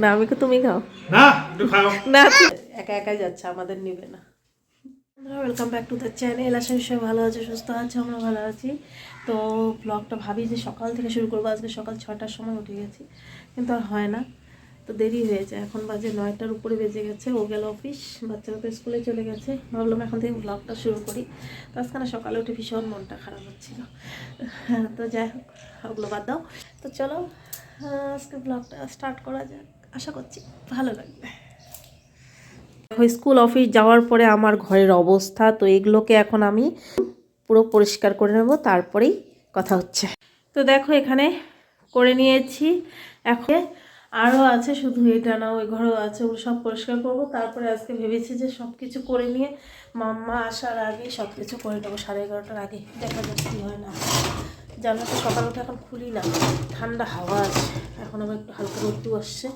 না আমি তো তুমি খাও? না একটু খাও। না একা একাই যাচ্ছে আমাদের নিবে না। Welcome back to the channel আশা করি সবাই ভালো আছে সুস্থ আছে আমরা ভালো আছি। তো ব্লগটা ভাবি যে সকাল থেকে শুরু করব আজকে সকাল ছটার সময় উঠে গেছি কিন্তু আর হয় না। তো দেরি হয়েছে এখন বাজে নয়টার উপরে বেজে গেছে ও গেল অফিস বাচ্চারা তো স্কুলে চলে গেছে। ভাবলাম এখন থেকে ব্লগটা শুরু করি। তো আজকে না সকালে উঠে ভীষণ মনটা খারাপ হচ্ছিল। হ্যাঁ, তো যাই হোক ওগুলো বাদ দাও। তো চলো আজকে ব্লগটা স্টার্ট করা যাক। আশা করছি ভালো লাগবে। দেখো, স্কুল অফিস যাওয়ার পরে আমার ঘরের অবস্থা তো এগুলোকে এখন আমি পুরো পরিষ্কার করে নেব তারপরেই কথা হচ্ছে। তো দেখো এখানে করে নিয়েছি। এখন আরও আছে শুধু এটা না ওই ঘরেও আছে ওগুলো সব পরিষ্কার করব। তারপরে আজকে ভেবেছি যে সব কিছু করে নিয়ে মাম্মা আসার আগে সব কিছু করে নেব। সাড়ে এগারোটার আগে। দেখা যাক কী হয় না জানলাটা সকাল উঠে এখন খুলি না। ঠান্ডা হাওয়া আছে। এখন আবার একটু হালকা রোদ্দু আসছে।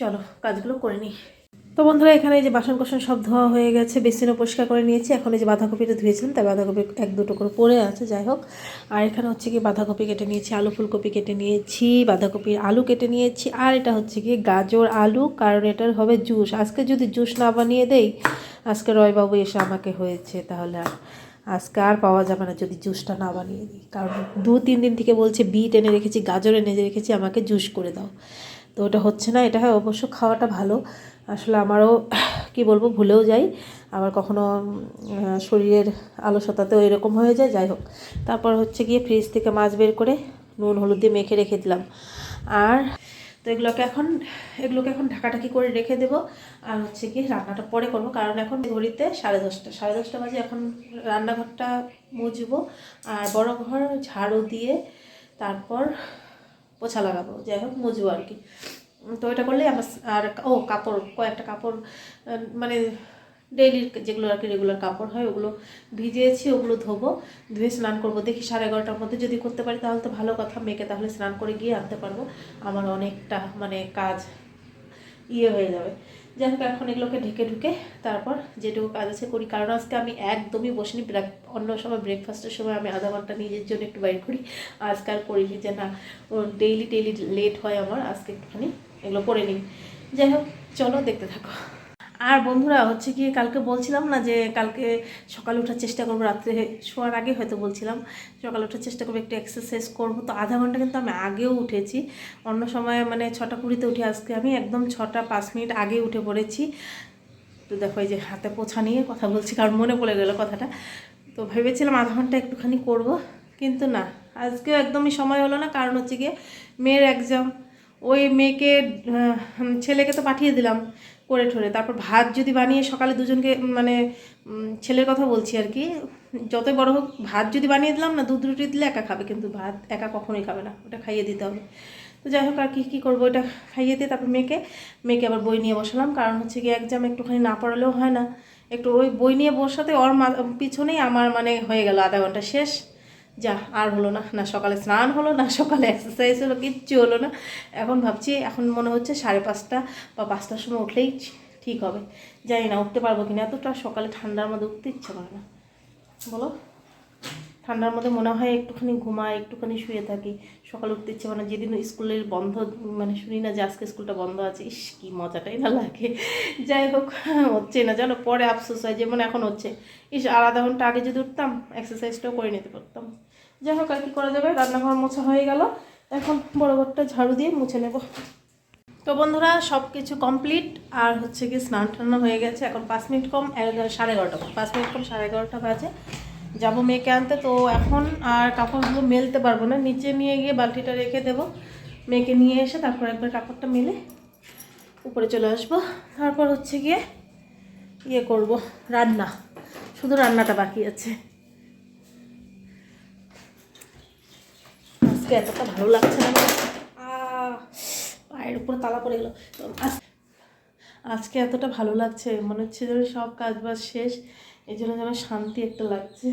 চলো, কাজগুলো করে নিই। তো বন্ধুরা, এখানে এই যে বাসন কোসন সব ধোয়া হয়ে গেছে, বেসিনও পরিষ্কার করে নিয়েছি। এখন এই যে বাঁধাকপিটা ধুয়েছিলাম, তাই বাঁধাকপি এক দুটো করে পড়ে আছে, যাই হোক। আর এখানে হচ্ছে কি বাঁধাকপি কেটে নিয়েছি, আলু ফুলকপি কেটে নিয়েছি, বাঁধাকপির আলু কেটে নিয়েছি, আর এটা হচ্ছে কি গাজর আলু, কারণ এটার হবে জুস। আজকে যদি জুস না বানিয়ে দেই, আজকে রয়বাবু এসে আমাকে হয়েছে, তাহলে আর আজকে আর পাওয়া যাবে না যদি জুসটা না বানিয়ে দিই। কারণ দু তিন দিন থেকে বলছে বিট এনে রেখেছি, গাজর এনে রেখেছি, আমাকে জুস করে দাও। তো ওটা হচ্ছে না, এটা হয় অবশ্য খাওয়াটা ভালো। আসলে আমারও, কি বলব, ভুলেও যাই। আবার কখনো শরীরের আলসতাতেও এরকম হয়ে যায়, যাই হোক। তারপর হচ্ছে গিয়ে ফ্রিজ থেকে মাছ বের করে নুন, হলুদ দিয়ে মেখে রেখে দিলাম। আর তো এগুলোকে এখন এগুলোকে এখন ঢাকাঢাকি করে রেখে দেবো। আর হচ্ছে কি রান্নাটা পরে করব, কারণ এখন ঘড়িতে সাড়ে দশটা। সাড়ে দশটা বাজে এখন রান্নাঘরটা মুছবো। আর বড় ঘর ঝাড়ু দিয়ে তারপর পোছা লাগাবো, যাই হোক, মুজবো আর কি। তো এটা করলে আমার আর ও, কাপড়, কয়েকটা কাপড় মানে ডেইলির যেগুলো আর কি রেগুলার কাপড় হয়, ওগুলো ভিজিয়েছি, ওগুলো ধোবো, ধুয়ে স্নান করব। দেখি সাড়ে এগারোটার মধ্যে যদি করতে পারি, তাহলে তো ভালো কথা, মেয়েকে তাহলে স্নান করে গিয়ে আনতে পারব। আমার অনেকটা মানে কাজ ইয়ে হয়ে যাবে। যাই হোক, এখন এগুলোকে ঢেকে ঢুকে তারপর যেটুকু কাজ আছে করি। কারণ আজকে আমি একদমই বসিনি, ব্রেক, অন্য সময় ব্রেকফাস্টের সময় আমি আধা ঘণ্টা নিজের জন্য একটু বাইর করি। আজকে আর করিনি যে না ডেইলি ডেইলি লেট হয় আমার, আজকে একটুখানি এগুলো করে নিই। যাই হোক, চলো দেখতে থাকো। আর বন্ধুরা, হচ্ছে কি, কালকে বলছিলাম না যে কালকে সকালে ওঠার চেষ্টা করব, রাত্রে শোয়ার আগে হয়তো বলছিলাম, সকালে ওঠার চেষ্টা করব, একটু এক্সারসাইজ করব। তো আধা ঘণ্টা কিন্তু আমি আগেও উঠেছি। অন্য সময় মানে ছটা কুড়িতে উঠে আজকে আমি একদম ছটা পাঁচ মিনিট আগে উঠে পড়েছি। তো দেখো যে হাতে পোছা নিয়ে কথা বলছি, কারণ মনে পড়ে গেলো কথাটা। তো ভেবেছিলাম আধা ঘণ্টা একটুখানি করব, কিন্তু না, আজকেও একদমই সময় হলো না। কারণ হচ্ছে গিয়ে মেয়ের এক্সাম ওই মেয়েকে ছেলেকে তো পাঠিয়ে দিলাম। করে ঠোরে। তারপর ভাত যদি বানিয়ে সকালে দুজনকে মানে ছেলের কথা বলছি আর কি, যতই বড় হোক, ভাত যদি বানিয়ে দিলাম না, দুধ রুটি দিলে একা খাবে, কিন্তু ভাত একা কখনোই খাবে না, ওটা খাইয়ে দিতে হবে। তো যাই হোক, আর কি, কী করব, ওটা খাইয়ে দিয়ে তারপর মেয়েকে মেয়েকে আবার বই নিয়ে বসালাম। কারণ হচ্ছে কি এক্সাম একটুখানি না পড়ালেও হয় না। একটু ওই বই নিয়ে বসাতে ওর পিছনেই আমার মানে হয়ে গেল আধা ঘণ্টা শেষ। যা, আর হলো না না সকালে স্নান হলো, না সকালে এক্সারসাইজ হলো, কিচ্ছু হলো না। এখন ভাবছি, এখন মনে হচ্ছে সাড়ে পাঁচটা বা পাঁচটার সময় উঠলেই ঠিক হবে। জানি না, উঠতে পারব কিনা, এতটা সকালে ঠান্ডার মধ্যে উঠতে ইচ্ছে করে না। বলো? ঠান্ডার মধ্যে মনে হয় একটুখানি ঘুমাই একটুখানি শুয়ে থাকি। সকালে উঠতে ইচ্ছে মানে যেদিন স্কুলের বন্ধ মানে শুনি না যে আজকে স্কুলটা বন্ধ আছে, ইস, কী মজাটাই না লাগে। যাই হোক হচ্ছে না। জানো, পরে আফসোস হয়, যেমন এখন হচ্ছে। ইস আধা ঘণ্টা আগে যদি উঠতাম এক্সারসাইজটাও করে নিতে পারতাম। যাই হোক, আর কি করা যাবে? রান্নাঘর মোছা হয়ে গেল। এখন বড় ঘরটা ঝাড়ু দিয়ে মুছে নেব। তো বন্ধুরা সব কিছু কমপ্লিট আর হচ্ছে কি স্নান টান্না হয়ে গেছে। এখন পাঁচ মিনিট কম সাড়ে এগারোটা পাঁচ মিনিট কম, সাড়ে এগারোটা বাজে। যাব মেয়েকে আনতে, তো এখন আর কাপড়গুলো মেলতে পারব না। নিচে নিয়ে গিয়ে বালতিটা রেখে দেবো। মেয়েকে নিয়ে এসে তারপর একবার কাপড়টা মেলে উপরে চলে আসব। তারপর হচ্ছে গিয়ে ইয়ে করব, রান্না। শুধু রান্নাটা বাকি আছে। আজকে এতটা ভালো লাগছে না। পায়ের উপরে তালা পড়ে গেল। আজ- আজকে এতটা ভালো লাগছে, মনে হচ্ছে যেন সব কাজ বাজ শেষ। এই জন্য যেন শান্তি একটা লাগছে।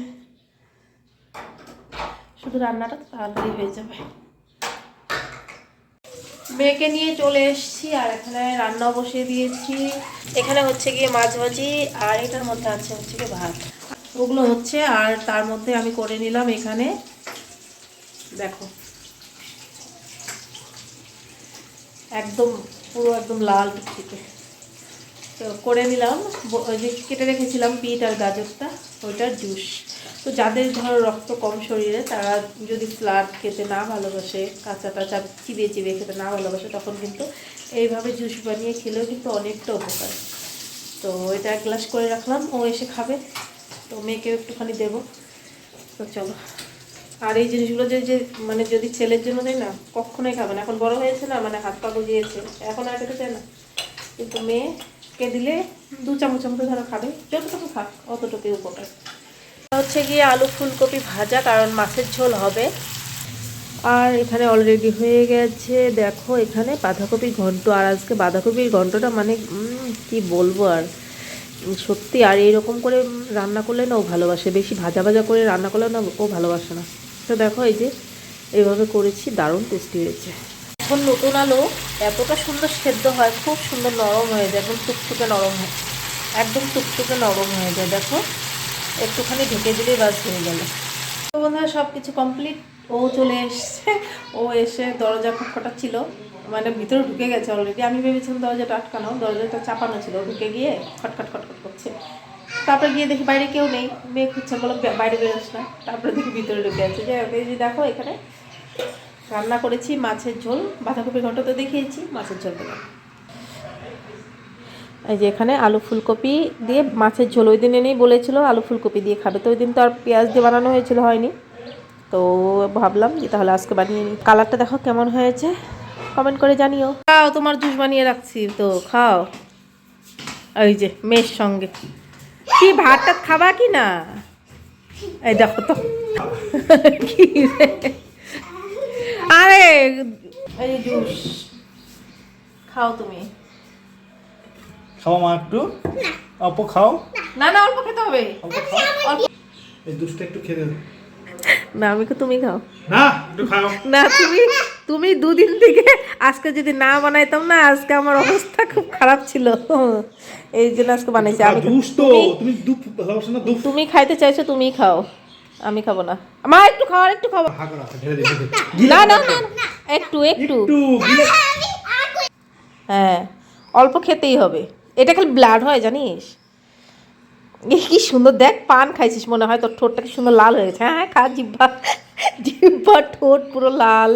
শুধু রান্নাটা তাড়াতাড়ি হয়ে যাবে। মেয়েকে নিয়ে চলে এসেছি আর এখানে রান্নাও বসিয়ে দিয়েছি। এখানে হচ্ছে গিয়ে মাছ ভাজি আর এটার মধ্যে আছে হচ্ছে গিয়ে ভাত। ওগুলো হচ্ছে আর তার মধ্যে আমি করে নিলাম এখানে। দেখো। একদম পুরো একদম লাল টুকটুকে তো করে নিলাম। ওই যে কেটে রেখেছিলাম বিট আর গাজরটা ওইটার জুস। তো যাদের ধরো রক্ত কম শরীরে, তারা যদি ফ্লাড খেতে না ভালোবাসে, কাঁচা টাচা চিবিয়ে চিবিয়ে খেতে না ভালোবাসে, তখন কিন্তু এইভাবে জুস বানিয়ে খেলেও কিন্তু অনেকটা উপকার। তো এটা এক গ্লাস করে রাখলাম, ও এসে খাবে। তো মেয়েকেও একটুখানি দেবো। তো চলো। আর এই জিনিসগুলো যে যে মানে যদি ছেলের জন্য দেয় না, কখনোই খাবে না। এখন বড় হয়েছে না মানে হাত পা গজিয়েছে। এখন আর খেতে চায় না। কিন্তু মেয়েকে দিলে দু চামচ চামচ ধরো খাবে। যতটুকু খাক অতটুকুই উপকার। হচ্ছে গিয়ে আলু ফুলকপি ভাজা কারণ মাছের ঝোল হবে। আর এখানে অলরেডি হয়ে গেছে দেখো এখানে বাঁধাকপির ঘন্ট। আর আজকে বাঁধাকপির ঘন্টটা মানে কি বলব আর? সত্যি আর এইরকম করে রান্না করলে না ও ভালোবাসে। বেশি ভাজা ভাজা করে রান্না করলে না ও ভালোবাসে না। তো দেখো এই যে এইভাবে করেছি দারুণ টেস্টি হয়েছে। এখন নতুন আলু এতটা সুন্দর সেদ্ধ হয়, খুব সুন্দর নরম হয়ে যায়, একদম টুকটুকে নরম হয়, একদম টুকটুকে নরম হয়ে যায়, দেখো। একটুখানি ঢেকে দিলেই বাস হয়ে গেল। তো বন্ধুরা সব কিছু কমপ্লিট ও চলে এসছে, ও এসে দরজা ছিল মানে ভিতরে ঢুকে গেছে অলরেডি আমি ভেবেছিলাম দরজাটা আটকানো, দরজাটা চাপানো ছিল, ঢুকে গিয়ে খটখট খটখট করছে। তারপরে গিয়ে দেখি বাইরে কেউ নেই মেয়ে খুঁজছে বলো বাইরে বেরোস না। তারপরে দেখি ভিতরে ঢুকে আছে। যে দেখো এখানে। রান্না করেছি মাছের ঝোল, বাঁধাকপির ঘন্ট তো দেখিয়েছি, মাছের ঝোল দিলাম এই যে এখানে আলু ফুলকপি দিয়ে মাছের ঝোল ওই দিন এনেই বলেছিল, আলু ফুলকপি দিয়ে খাবে। তো ওই দিন তো আর পেঁয়াজ দিয়ে বানানো হয়েছিল, হয়নি। তো ভাবলাম যে তাহলে আজকে বানিয়ে নিই। কালারটা দেখো কেমন হয়েছে কমেন্ট করে জানিও। খাও, তোমার জুস বানিয়ে রাখছি তো, খাও। এই যে মেয়ের সঙ্গে। কি, ভাতটা খাবা কি না? এই দেখো তো। কি রে? আরে এই জুস খাও তুমি। খাও মা একটু। অল্প খাও। না না অল্প খেতে হবে। এই একটু না আমি তুমি খাও। না একটু খাও। না তুমি তুমি দুদিন থেকে আজকে যদি না বানাইতাম না আজকে আমার অবস্থা খুব খারাপ ছিল। এই জন্য আজকে বানাইছি। আমি তুমি- তুমি তুমি খাইতে চাইছো তুমিই খাও। আমি খাব না। মা একটু খাও একটু খাব। না না না একটু একটু। হ্যাঁ অল্প খেতেই হবে। এটা খালি ব্লাড হয় জানিস? কি সুন্দর দেখ পান খাইছিস মনে হয় তোর ঠোঁটটা কি সুন্দর লাল হয়ে গেছে। হ্যাঁ হ্যাঁ খা জিব্বা জিব্বা ঠোঁট পুরো লাল।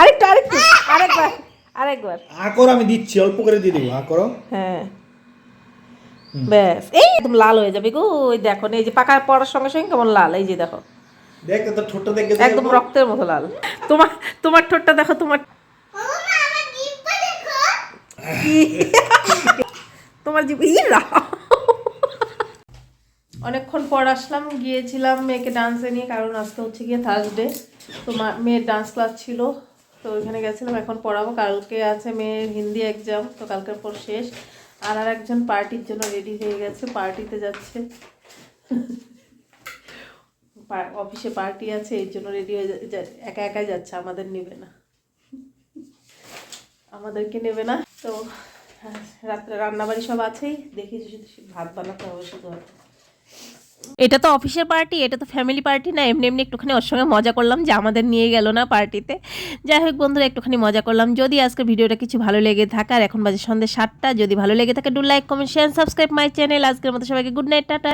আরেকটু আরেকটু আরেকবার আরেকবার। আ করো আমি দিচ্ছি অল্প করে দিয়ে দেবো আ করো। হ্যাঁ। ব্যাস এই একদম লাল হয়ে যাবে গো ওই দেখো এই যে পাকা পড়ার সঙ্গে সঙ্গে কেমন লাল এই যে দেখো। দেখ তোর ঠোঁটটা দেখে একদম রক্তের মতো লাল। তোমার তোমার ঠোঁটটা দেখো তোমার তোমার জীব ই অনেকক্ষণ পর আসলাম, গিয়েছিলাম মেয়েকে ডান্সে নিয়ে, কারণ আজকে হচ্ছে গিয়ে থার্সডে তো মেয়ের ডান্স ক্লাস ছিল, তো ওইখানে গেছিলাম, এখন পড়াবো। কালকে আছে মেয়ের হিন্দি এক্সাম তো কালকের পর শেষ। আর আর একজন পার্টির জন্য রেডি হয়ে গেছে পার্টিতে যাচ্ছে। অফিসে পার্টি আছে, এর জন্য রেডি হয়ে একা একাই যাচ্ছে, আমাদের নেবে না। আমাদেরকে নেবে না। তো, রাত্রে রান্নাবাড়ি সব আছেই। দেখি ভাত বানাতে হবে শুধু। এটা তো অফিসের পার্টি, এটা তো ফ্যামিলি পার্টি না, এমনি এমনি একটুখানি ওর সঙ্গে মজা করলাম, যে আমাদের নিয়ে গেল না পার্টিতে। যাই হোক বন্ধুরা, একটুখানি মজা করলাম। যদি আজকের ভিডিওটা কিছু ভালো লেগে থাকে, আর এখন বাজে সন্ধ্যে সাতটা, যদি ভালো লেগে থাকে do like comment share subscribe my channel আজকের মতো সবাইকে গুড নাইট টাটা।